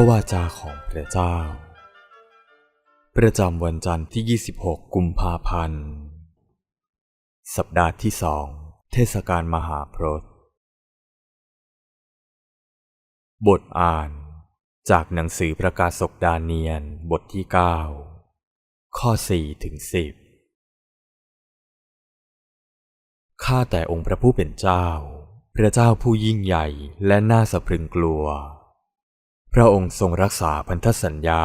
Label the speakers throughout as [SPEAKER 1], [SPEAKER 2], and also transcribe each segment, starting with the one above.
[SPEAKER 1] พระวาจาของพระเจ้า ประจำวันจันทร์ที่ 26 กุมภาพันธ์ สัปดาห์ที่สอง เทศกาลมหาพรตบทอ่าน จากหนังสือประกาศกดาเนียนบทที่ 9 ข้อ 4 ถึง 10 ข้าแต่องค์พระผู้เป็นเจ้า พระเจ้าผู้ยิ่งใหญ่และน่าสะพรึงกลัว พระองค์ทรงรักษาพันธสัญญา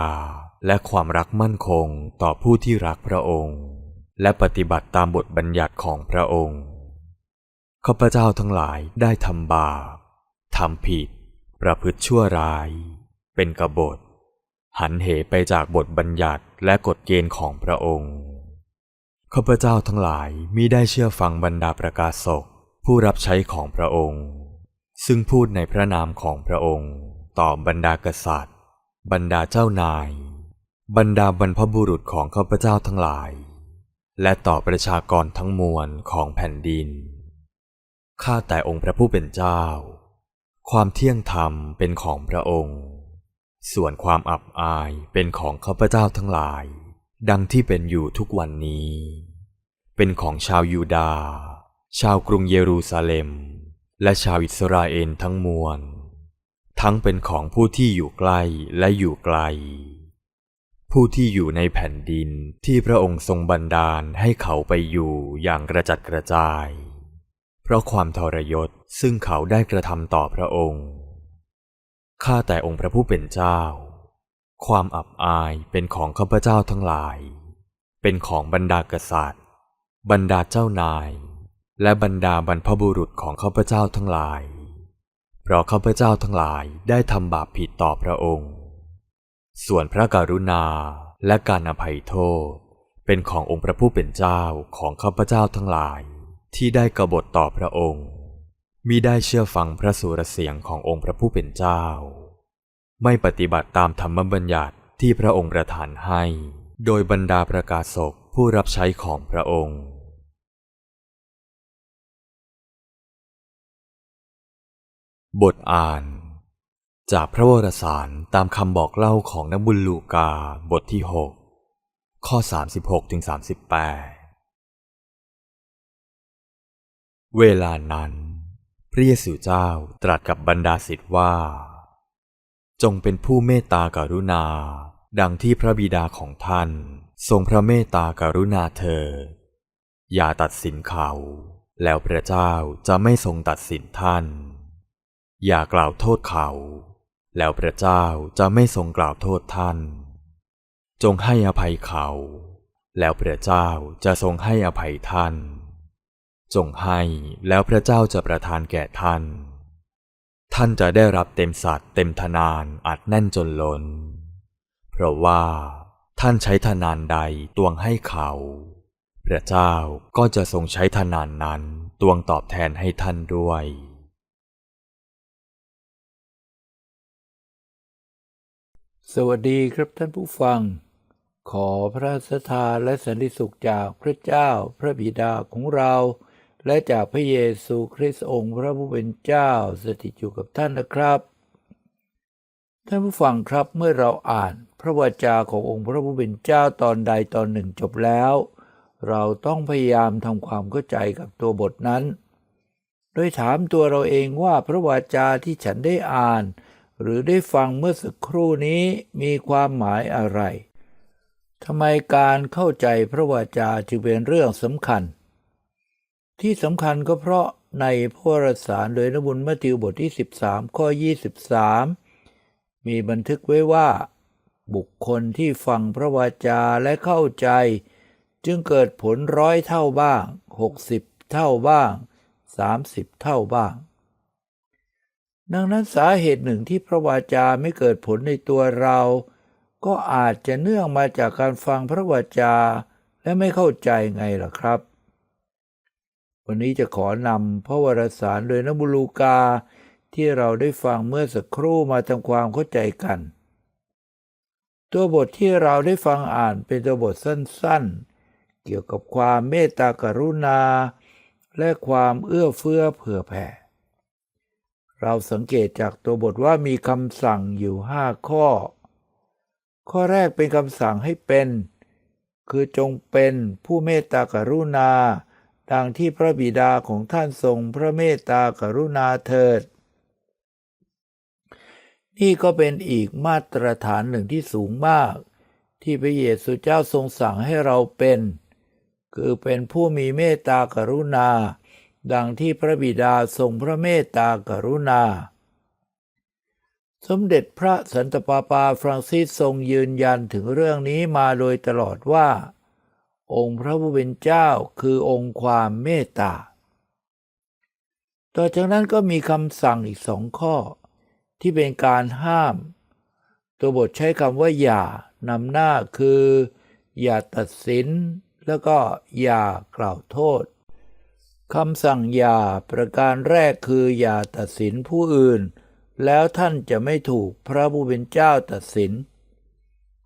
[SPEAKER 1] และความรักมั่นคงต่อผู้ที่รักพระองค์ และปฏิบัติตามบทบัญญัติของพระองค์ข้าพเจ้าทั้งหลายได้ทำบาปทำผิด ประพฤติชั่วร้าย เป็นกบฏ หันเหไปจากบทบัญญัติและกฎเกณฑ์ของพระองค์ข้าพเจ้าทั้งหลายมิได้เชื่อฟังบรรดาประกาศศกผู้รับใช้ของพระองค์ ซึ่งพูดในพระนามของพระองค์ ต่อบรรดากษัตริย์ บรรดาเจ้านาย บรรดาบรรพบุรุษของข้าพเจ้าทั้งหลาย และต่อประชากรทั้งมวลของแผ่นดิน ข้าแต่องค์พระผู้เป็นเจ้า ความเที่ยงธรรมเป็นของพระองค์ ส่วนความอับอายเป็นของข้าพเจ้าทั้งหลาย ดังที่เป็นอยู่ทุกวันนี้ เป็นของชาวยูดาห์ชาวกรุงเยรูซาเล็ม และชาวอิสราเอลทั้งมวล ทั้งเป็นของผู้ที่อยู่ใกล้และอยู่ไกล ผู้ที่อยู่ในแผ่นดินที่พระองค์ทรงบันดาลให้เขาไปอยู่อย่างกระจัดกระจาย เพราะความทรยศซึ่งเขาได้กระทำต่อพระองค์ ข้าแต่องค์พระผู้เป็นเจ้า ความอับอายเป็นของข้าพเจ้าทั้งหลาย เป็นของบรรดากษัตริย์ บรรดาเจ้านาย และบรรดาบรรพบุรุษของข้าพเจ้าทั้งหลาย เพราะข้าพเจ้าทั้งหลายได้ทำบาปผิดต่อพระองค์ ส่วนพระกรุณาและการอภัยโทษ เป็นขององค์พระผู้เป็นเจ้าของข้าพเจ้าทั้งหลาย ที่ได้กบฏต่อพระองค์มิได้เชื่อฟังพระสุรเสียงขององค์พระผู้เป็นเจ้า ไม่ปฏิบัติตามธรรมบัญญัติที่พระองค์ประทานให้ โดยบรรดาประกาศกผู้รับใช้ของพระองค์ บทอ่าน จากพระวรสารตามคำบอกเล่าของนบุญลูกาบทที่ 6 ข้อ 36ถึง38 เวลานั้น พระเยซูเจ้าตรัสกับบรรดาศิษย์ว่า จงเป็นผู้เมตตากรุณา ดังที่พระบิดาของท่าน ทรงพระเมตตากรุณาเธอ อย่าตัดสินเขา แล้วพระเจ้าจะไม่ทรงตัดสินท่าน อย่ากล่าวโทษเขา แล้วพระเจ้าจะไม่ทรงกล่าวโทษท่าน จงให้อภัยเขา แล้วพระเจ้าจะทรงให้อภัยท่าน จงให้แล้วพระเจ้าจะประทานแก่ท่าน ท่านจะได้รับเต็มสัตว์เต็มทนานอัดแน่นจนล้น เพราะว่าท่านใช้ทนานใดตวงให้เขา พระเจ้าก็จะทรงใช้ทนานนั้นตวงตอบแทนให้ท่านด้วย
[SPEAKER 2] สวัสดีครับท่านผู้ฟัง ขอพระสถานและสันติสุขจากพระเจ้าพระบิดาของเรา และจากพระเยซูคริสต์องค์พระผู้เป็นเจ้าสถิตอยู่กับท่านนะครับ ท่านผู้ฟังครับเมื่อเราอ่านพระวจาขององค์พระผู้เป็นเจ้าตอนใดตอนหนึ่งจบแล้ว เราต้องพยายามทำความเข้าใจกับตัวบทนั้น โดยถามตัวเราเองว่าพระวจาที่ฉันได้อ่าน หรือได้ฟังเมื่อสักครู่นี้มีความหมายอะไรทำไมการเข้าใจพระวจาจึงเป็นเรื่องสำคัญ ที่สำคัญก็เพราะในพระวรสารโดยนบุญมัทธิวบทที่ 13 ข้อ 23 มีบันทึกไว้ว่า บุคคลที่ฟังพระวจาและเข้าใจ จึงเกิดผลร้อยเท่าบ้าง 60 เท่าบ้าง 30 เท่าบ้าง ดังนั้นสาเหตุหนึ่งที่พระวาจาไม่เกิดผลในตัวเรา ก็อาจจะเนื่องมาจากการฟังพระวาจาและไม่เข้าใจไงล่ะครับ วันนี้จะขอนำพระวรสารโดยนบุลูกาที่เราได้ฟังเมื่อสักครู่มาทำความเข้าใจกัน ตัวบทที่เราได้ฟังอ่านเป็นตัวบทสั้นๆ เกี่ยวกับความเมตตากรุณา และความเอื้อเฟื้อเผื่อแผ่ เราสังเกตจากตัวบทว่ามีคำสั่งอยู่ห้าข้อ ข้อแรกเป็นคำสั่งให้เป็น คือจงเป็นผู้เมตตากรุณา ดังที่พระบิดาของท่านทรงพระเมตตากรุณาเถิด นี่ก็เป็นอีกมาตรฐานหนึ่งที่สูงมาก ที่พระเยซูเจ้าทรงสั่งให้เราเป็น คือเป็นผู้มีเมตตากรุณา ดังที่พระบิดาทรงพระเมตตากรุณา สมเด็จพระสันตะปาปาฟรังซิสทรงยืนยันถึงเรื่องนี้มาโดยตลอดว่า องค์พระผู้เป็นเจ้าคือองค์ความเมตตา ต่อจากนั้นก็มีคำสั่งอีกสองข้อ ที่เป็นการห้าม ตัวบทใช้คำว่าอย่านำหน้าคือ อย่าตัดสินแล้วก็อย่ากล่าวโทษ คำสั่งอย่าประการแรกคืออย่าตัดสินผู้อื่น แล้วท่านจะไม่ถูกพระผู้เป็นเจ้าตัดสิน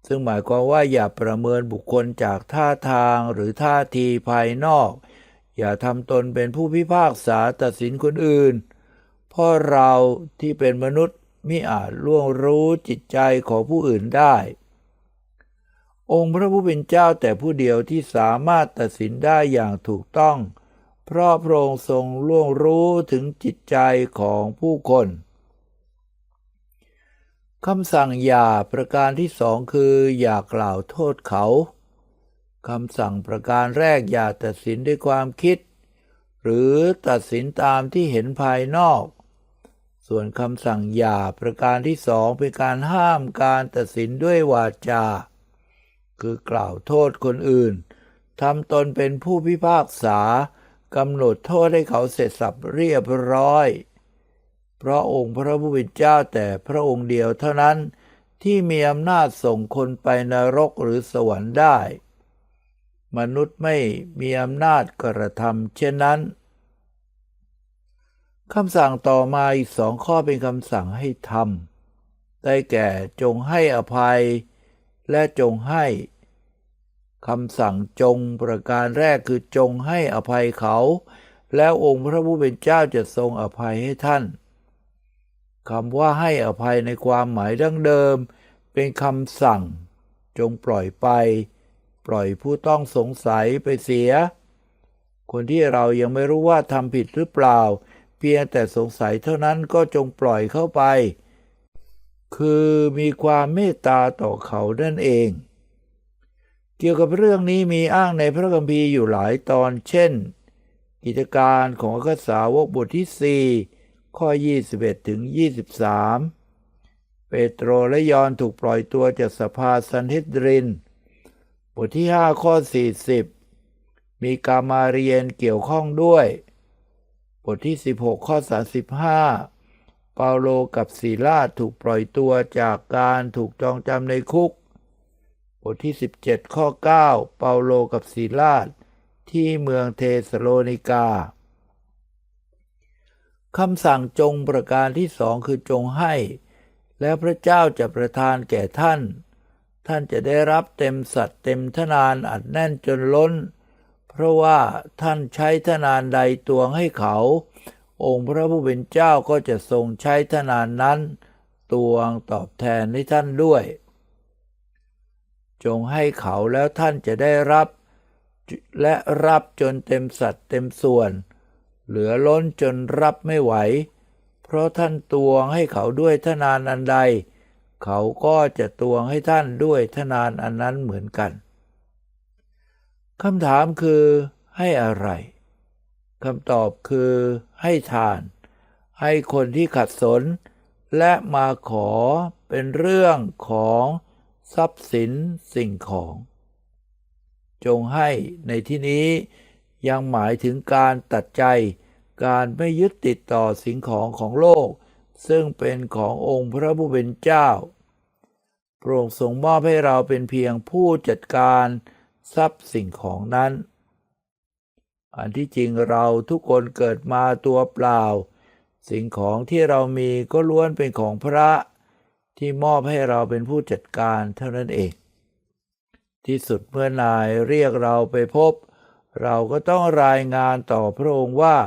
[SPEAKER 2] ซึ่งหมายความว่าอย่าประเมินบุคคลจากท่าทางหรือท่าทีภายนอก อย่าทำตนเป็นผู้พิพากษาตัดสินคนอื่น เพราะเราที่เป็นมนุษย์มิอาจล่วงรู้จิตใจของผู้อื่นได้ องค์พระผู้เป็นเจ้าแต่ผู้เดียวที่สามารถตัดสินได้อย่างถูกต้อง เพราะพระองค์ทรงล่วงรู้ถึงจิตใจของผู้คนคำสั่งอย่าประการที่สองคือ อย่ากล่าวโทษเขาคำสั่งประการแรกอย่าตัดสินด้วยความคิด หรือตัดสินตามที่เห็นภายนอก ส่วนคำสั่งอย่าประการที่สองเป็นการห้ามการตัดสินด้วยวาจา คือกล่าวโทษคนอื่นทำตนเป็นผู้พิพากษา กำหนดโทษให้เขาเสร็จสับเรียบร้อย เพราะองค์พระผู้เป็นเจ้าแต่พระองค์เดียวเท่านั้นที่มีอำนาจส่งคนไปนรกหรือสวรรค์ได้ มนุษย์ไม่มีอำนาจกระทำเช่นนั้นคำสั่งต่อมาอีกสองข้อเป็นคำสั่งให้ทำได้แก่จงให้อภัย และจงให้ คำสั่งจงประการแรกคือจงให้อภัยเขา แล้วองค์พระผู้เป็นเจ้าจะทรงอภัยให้ท่านคำว่าให้อภัยในความหมายดั้งเดิม เป็นคำสั่ง จงปล่อยไป ปล่อยผู้ต้องสงสัยไปเสีย คนที่เรายังไม่รู้ว่าทำผิดหรือเปล่า เพียงแต่สงสัยเท่านั้นก็จงปล่อยเข้าไป คือมีความเมตตาต่อเขานั่นเอง เกี่ยวกับเรื่องนี้มีอ้างในพระคัมภีร์อยู่หลายตอนเช่น กิจการของข้าสาวกบทที่ 4 ข้อ 21 ถึง 23 เปโตรและยอนถูกปล่อยตัวจากสภาสันเฮดริน บทที่ 5 ข้อ 40 มีกามาเรียนเกี่ยวข้องด้วย บทที่ 16 ข้อ 35 เปาโลกับศีลาถูกปล่อยตัวจากการถูกจองจำในคุก ทที่ 17 ข้อ 9 เปาโลกับศีลาดที่เมืองเทสโลนิกาคำสั่งจงประการที่สองคือจงให้ แล้วพระเจ้าจะประทานแก่ท่าน ท่านจะได้รับเต็มสัตว์เต็มทนานอัดแน่นจนล้น เพราะว่าท่านใช้ทนานใดตวงให้เขา องค์พระผู้เป็นเจ้าก็จะทรงใช้ทนานนั้น ตวงตอบแทนให้ท่านด้วย จงให้เขาแล้วท่านจะได้รับ และรับจนเต็มสัตว์เต็มส่วน เหลือล้นจนรับไม่ไหว เพราะท่านตวงให้เขาด้วยทนานอันใด เขาก็จะตวงให้ท่านด้วยทนานอันนั้นเหมือนกันคำถามคือให้อะไรคำตอบคือให้ทาน ให้คนที่ขัดสน และมาขอเป็นเรื่องของ ทรัพย์สินสิ่งของ จงให้ในที่นี้ยังหมายถึงการตัดใจ การไม่ยึดติดต่อสิ่งของของโลก ซึ่งเป็นขององค์พระผู้เป็นเจ้าพระองทรงมอบให้เราเป็นเพียงผู้จัดการทรัพย์สิ่งของนั้น อันที่จริงเราทุกคนเกิดมาตัวเปล่า สิ่งของที่เรามีก็ล้วนเป็นของพระ ที่มอบให้เราเป็นผู้จัดการเท่านั้นเอง ที่สุดเมื่อนายเรียกเราไปพบ เราก็ต้องรายงานต่อพระองค์ว่า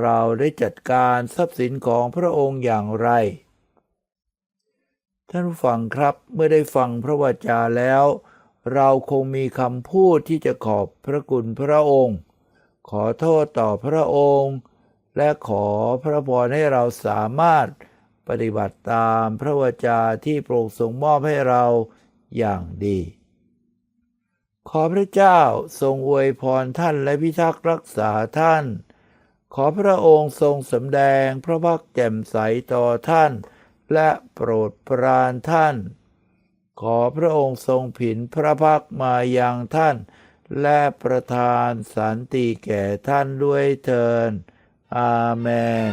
[SPEAKER 2] เราได้จัดการทรัพย์สินของพระองค์อย่างไร ท่านฟังครับเมื่อได้ฟังพระวจาแล้ว เราคงมีคำพูดที่จะขอบพระคุณพระองค์ ขอโทษต่อพระองค์ และขอพระพรให้เราสามารถ ปฏิบัติตามพระวจาที่โปรดทรงมอบให้เราอย่างดี ขอพระเจ้าทรงอวยพรท่านและพิทักษ์รักษาท่าน ขอพระองค์ทรงสำแดงพระพักแจ่มใสต่อท่าน และโปรดปรานท่าน ขอพระองค์ทรงผินพระพักมาอยังท่าน และประทานสันติแก่ท่านด้วยเถิดอาเมน